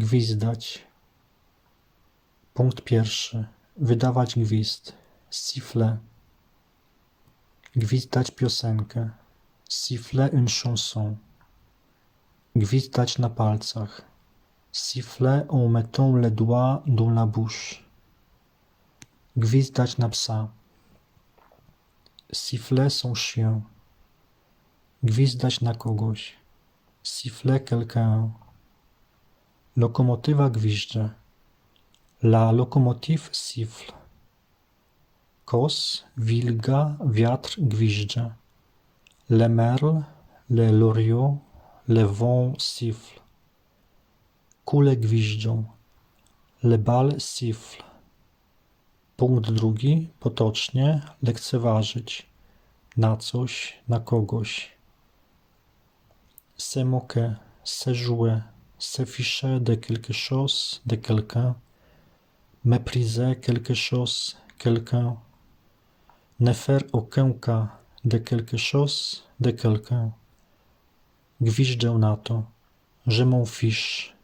Gwizdać. Punkt pierwszy. Wydawać gwizd. Siffle. Gwizdać piosenkę. Siffler une chanson. Gwizdać na palcach. Siffler en mettant les doigts dans la bouche. Gwizdać na psa. Siffler son chien. Gwizdać na kogoś. Siffler quelqu'un. Lokomotywa gwizdże. La locomotive siffle. Kos, wilga, wiatr gwizdże. Le merle, le loriot, le vent siffle. Kule gwiżdżą. Le bal siffle. Punkt drugi. Potocznie. Lekceważyć. Na coś, na kogoś. Se moquer, ficher de quelque chose, de quelqu'un. Mépriser quelque chose, quelqu'un. Ne faire aucun cas de quelque chose, de quelqu'un. Gwiżdżę na to. Je m'en fiche.